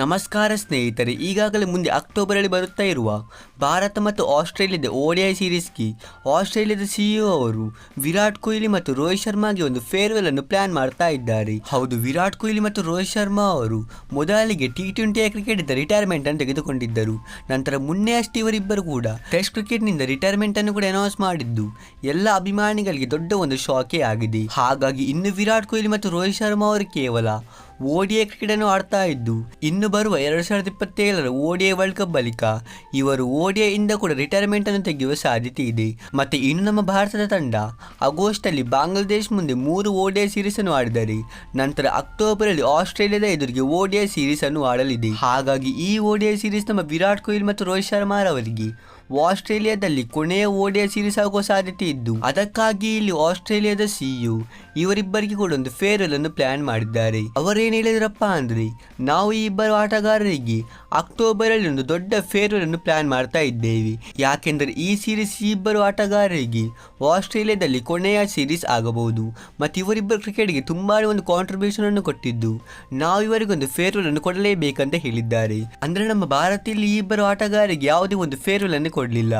ನಮಸ್ಕಾರ ಸ್ನೇಹಿತರೆ, ಈಗಾಗಲೇ ಮುಂದೆ ಅಕ್ಟೋಬರಲ್ಲಿ ಬರುತ್ತಾ ಇರುವ ಭಾರತ ಮತ್ತು ಆಸ್ಟ್ರೇಲಿಯಾದ ಓಡಿಐ ಸೀರೀಸ್ಗೆ ಆಸ್ಟ್ರೇಲಿಯಾದ ಸಿಇಒ ಅವರು ವಿರಾಟ್ ಕೊಹ್ಲಿ ಮತ್ತು ರೋಹಿತ್ ಶರ್ಮಾಗೆ ಒಂದು ಫೇರ್ವೆಲ್ ಅನ್ನು ಪ್ಲಾನ್ ಮಾಡ್ತಾ ಇದ್ದಾರೆ. ಹೌದು, ವಿರಾಟ್ ಕೊಹ್ಲಿ ಮತ್ತು ರೋಹಿತ್ ಶರ್ಮಾ ಅವರು ಮೊದಲಿಗೆ ಟಿ ಟ್ವೆಂಟಿಯ ಕ್ರಿಕೆಟ್ ರಿಟೈರ್ಮೆಂಟ್ ಅನ್ನು ತೆಗೆದುಕೊಂಡಿದ್ದರು. ನಂತರ ಮೊನ್ನೆ ಅಷ್ಟೇ ಇವರಿಬ್ಬರು ಕೂಡ ಟೆಸ್ಟ್ ಕ್ರಿಕೆಟ್ನಿಂದ ರಿಟೈರ್ಮೆಂಟ್ ಅನ್ನು ಕೂಡ ಅನೌನ್ಸ್ ಮಾಡಿದ್ದು. ಎಲ್ಲ ಅಭಿಮಾನಿಗಳಿಗೆ ದೊಡ್ಡ ಒಂದು ಶಾಕೇ ಆಗಿದೆ. ಹಾಗಾಗಿ ಇನ್ನು ವಿರಾಟ್ ಕೊಹ್ಲಿ ಮತ್ತು ರೋಹಿತ್ ಶರ್ಮಾ ಅವರು ಕೇವಲ ಓಡಿಐ ಕ್ರಿಕೆಟ್ ಅನ್ನು ಆಡ್ತಾ ಇದ್ದು, ಇನ್ನು ಬರುವ ಎರಡು ಸಾವಿರದ ಇಪ್ಪತ್ತೇಳರ ಓಡಿಎ ವರ್ಲ್ಡ್ ಕಪ್ ಬಳಿಕ ಇವರು ಓಡಿಎ ಇಂದ ಕೂಡ ರಿಟೈರ್ಮೆಂಟ್ ಅನ್ನು ತೆಗೆಯುವ ಸಾಧ್ಯತೆ ಇದೆ. ಮತ್ತೆ ಇನ್ನು ನಮ್ಮ ಭಾರತದ ತಂಡ ಆಗಸ್ಟ್ ಅಲ್ಲಿ ಬಾಂಗ್ಲಾದೇಶ್ ಮುಂದೆ ಮೂರು ಓಡಿಎ ಸೀರೀಸ್ ಅನ್ನು ಆಡಿದರೆ, ನಂತರ ಅಕ್ಟೋಬರ್ ಅಲ್ಲಿ ಆಸ್ಟ್ರೇಲಿಯಾದ ಎದುರಿಗೆ ಓಡಿಎ ಸೀರೀಸ್ ಅನ್ನು ಆಡಲಿದೆ. ಹಾಗಾಗಿ ಈ ಓಡಿಎ ಸೀರೀಸ್ ನಮ್ಮ ವಿರಾಟ್ ಕೊಹ್ಲಿ ಮತ್ತು ರೋಹಿತ್ ಶರ್ಮಾ ಅವರಿಗೆ ಆಸ್ಟ್ರೇಲಿಯಾದಲ್ಲಿ ಕೊನೆಯ ಓಡೆಯ ಸೀರೀಸ್ ಆಗುವ ಸಾಧ್ಯತೆ ಇದ್ದು, ಅದಕ್ಕಾಗಿ ಇಲ್ಲಿ ಆಸ್ಟ್ರೇಲಿಯಾದ ಸಿಇಒ ಇವರಿಬ್ಬರಿಗೆ ಕೂಡ ಒಂದು ಫೇರ್ವೆಲ್ ಅನ್ನು ಪ್ಲಾನ್ ಮಾಡಿದ್ದಾರೆ. ಅವರೇನು ಹೇಳಿದ್ರಪ್ಪ ಅಂದ್ರೆ, ನಾವು ಈ ಇಬ್ಬರು ಆಟಗಾರರಿಗೆ ಅಕ್ಟೋಬರ್ ಅಲ್ಲಿ ಒಂದು ದೊಡ್ಡ ಫೇರ್ವೆಲ್ ಅನ್ನು ಪ್ಲಾನ್ ಮಾಡ್ತಾ ಇದ್ದೇವೆ. ಯಾಕೆಂದರೆ ಈ ಸೀರೀಸ್ ಇಬ್ಬರು ಆಟಗಾರರಿಗೆ ಆಸ್ಟ್ರೇಲಿಯಾದಲ್ಲಿ ಕೊನೆಯ ಸೀರೀಸ್ ಆಗಬಹುದು. ಮತ್ತು ಇವರಿಬ್ಬರು ಕ್ರಿಕೆಟ್ಗೆ ತುಂಬಾ ಒಂದು ಕಾಂಟ್ರಿಬ್ಯೂಷನ್ ಅನ್ನು ಕೊಟ್ಟಿದ್ದು. ನಾವು ಇವರಿಗೊಂದು ಫೇರ್ವೆಲ್ ಅನ್ನು ಕೊಡಲೇಬೇಕಂತ ಹೇಳಿದ್ದಾರೆ. ಅಂದರೆ ನಮ್ಮ ಭಾರತದಲ್ಲಿ ಇಬ್ಬರು ಆಟಗಾರರಿಗೆ ಯಾವುದೇ ಒಂದು ಫೇರ್ವೆಲ್ ಅನ್ನು ಕೊಡಲಿಲ್ಲ.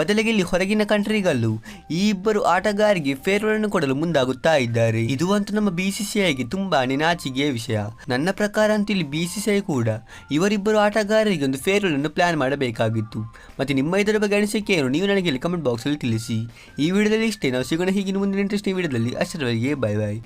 ಬದಲಿಗೆ ಇಲ್ಲಿ ಹೊರಗಿನ ಕಂಟ್ರಿಗಲ್ಲೂ ಈ ಇಬ್ಬರು ಆಟಗಾರರಿಗೆ ಫೇರ್ವೆಲ್ ಅನ್ನು ಕೊಡಲು ಮುಂದಾಗುತ್ತಾ ಇದ್ದಾರೆ. ಇದು ಅಂತೂ ನಮ್ಮ ಬಿ ಸಿ ಸಿ ಐಗೆ ತುಂಬಾ ನಾಚಿಕೆಯ ವಿಷಯ. ನನ್ನ ಪ್ರಕಾರ ಅಂತೂ ಇಲ್ಲಿ ಬಿ ಸಿ ಸಿ ಐ ಕೂಡ ಇವರಿಬ್ಬರು ಆಟಗಾರರಿಗೆ ಒಂದು ಫೇರ್ವೆಲ್ ಅನ್ನು ಪ್ಲಾನ್ ಮಾಡಬೇಕಾಗಿತ್ತು. ಮತ್ತೆ ನಿಮ್ಮ ಇದರ ಬಗ್ಗೆ ಅನಿಸಿಕೆ ಏನು ನೀವು ನನಗೆ ಕಮೆಂಟ್ ಕಮೆಂಟ್ ಬಾಕ್ಸಲ್ಲಿ ತಿಳಿಸಿ. ಈ ವಿಡಿಯೋದಲ್ಲಿ ಇಷ್ಟೇ. ನಾವು ಸಿಗೋಣ ಹೀಗಿನ ಮುಂದಿನ ಇಂಟ್ರೆಸ್ಟಿಂಗ್ ವಿಡಿಯೋದಲ್ಲಿ. ಅಷ್ಟರವರೆಗೆ ಬೈ ಬೈ